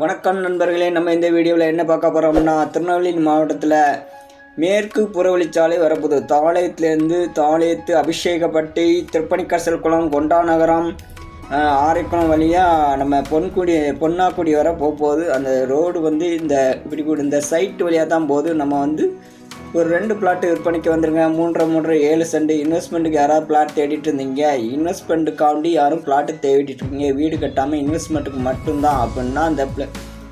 வணக்கம் நண்பர்களே நம்ம இந்த வீடியோவில் என்ன பார்க்க போகிறோம்னா திருநெல்வேலி மாவட்டத்தில் மேற்கு புறவழிச்சாலை வரப்போது தாளையத்துலேருந்து தாளையத்து அபிஷேகப்பட்டி திருப்பணிக்கசல் குளம் கொண்டா நகரம் ஆரைக்குளம் வழியாக நம்ம பொன்குடி பொன்னாக்குடி வர போகும்போது போகுது. அந்த ரோடு வந்து இந்த இப்படி கூட இந்த சைட் வழியாக தான் போகுது. நம்ம வந்து ஒரு ரெண்டு பிளாட் விற்பனைக்கு வந்துருங்க. மூன்றரை மூன்றரை ஏழு சென்ட் இன்வெஸ்ட்மெண்ட்டுக்கு யாராவது பிளாட் தேடிட்டு இருந்தீங்க. இன்வெஸ்ட்மெண்ட்டுக்காண்டி யாரும் பிளாட்டு தேடிட்டு இருக்கீங்க. வீடு கட்டாமல் இன்வெஸ்ட்மெண்ட்டுக்கு மட்டும்தான் அப்படின்னா அந்த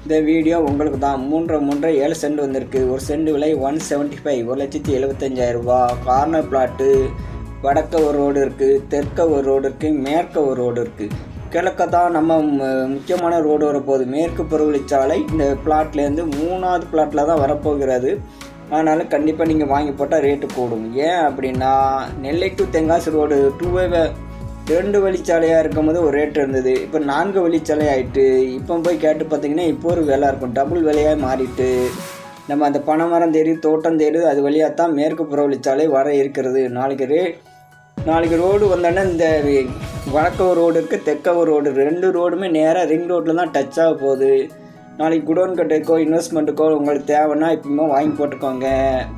இந்த வீடியோ உங்களுக்கு தான். மூன்றரை மூன்றரை ஏழு சென்ட் வந்திருக்கு. ஒரு சென்ட் விலை ஒன் செவன்ட்டி ஃபைவ் ஒரு லட்சத்தி எழுபத்தஞ்சாயிரம் ரூபா கார்னர் பிளாட்டு வடக்க ஒரு ரோடு இருக்குது தெற்க ஒரு ரோடு இருக்குது மேற்க ஒரு ரோடு இருக்குது கிழக்க தான் நம்ம முக்கியமான ரோடு வரப்போகுது. மேற்கு புறவழிச்சாலை இந்த பிளாட்லேருந்து மூணாவது பிளாட்டில் தான் வரப்போகிறது. அதனால் கண்டிப்பாக நீங்கள் வாங்கி போட்டால் ரேட்டு கூடும். ஏன் அப்படின்னா Nellai to Tenkasi road two ரெண்டு வழிச்சாலையாக இருக்கும்போது ஒரு ரேட் இருந்தது. இப்போ நான்கு வழிச்சாலை ஆயிட்டு இப்போ போய் கேட்டு பார்த்தீங்கன்னா இப்போ ஒரு விலை இருக்கும். டபுள் விலையாக மாறிட்டு நம்ம அந்த பனைமரம் தேடி தோட்டம் தேடி அது வழியாக தான் மேற்கு புறவழிச்சாலை வர இருக்கிறது. நாளைக்கு ரே நாளைக்கு ரோடு வந்தோடனே இந்த வடக்க ரோடு இருக்குது தெற்க ரோடு ரெண்டு ரோடுமே நேராக ரிங் ரோட்டில் தான் டச் ஆக போகுது. நாளைக்கு குடோன் கட்டுக்கோ இன்வெஸ்ட்மெண்ட்டுக்கோ உங்களுக்கு தேவைன்னா இப்போமே வாங்கி போட்டுக்கோங்க.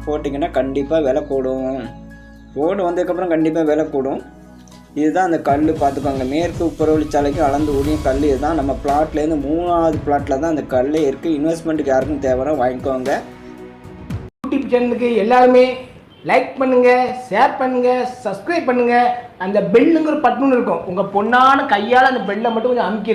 போட்டிங்கன்னா கண்டிப்பாக விலை கூடும். ரோடு வந்ததுக்கப்புறம் கண்டிப்பாக விலை கூடும். இதுதான் அந்த கல் பார்த்துக்கோங்க. மேற்கு உப்புரவழிச்சாலைக்கு அளந்து ஊடியும் கல் இதுதான். நம்ம பிளாட்லேருந்து மூணாவது பிளாட்டில் தான் அந்த கல் இருக்குது இன்வெஸ்ட்மெண்ட்டுக்கு யாருக்கும் தேவைன்னா வாங்கிக்கோங்க. யூடியூப் சேனலுக்கு எல்லாருமே லைக் பண்ணுங்கள் ஷேர் பண்ணுங்கள் சப்ஸ்கிரைப் பண்ணுங்கள் அந்த பெல்லுங்கிற பட்டுன்னு இருக்கும். உங்கள் பொண்ணான கையால் அந்த பெல்லை மட்டும் கொஞ்சம் அமுக்கி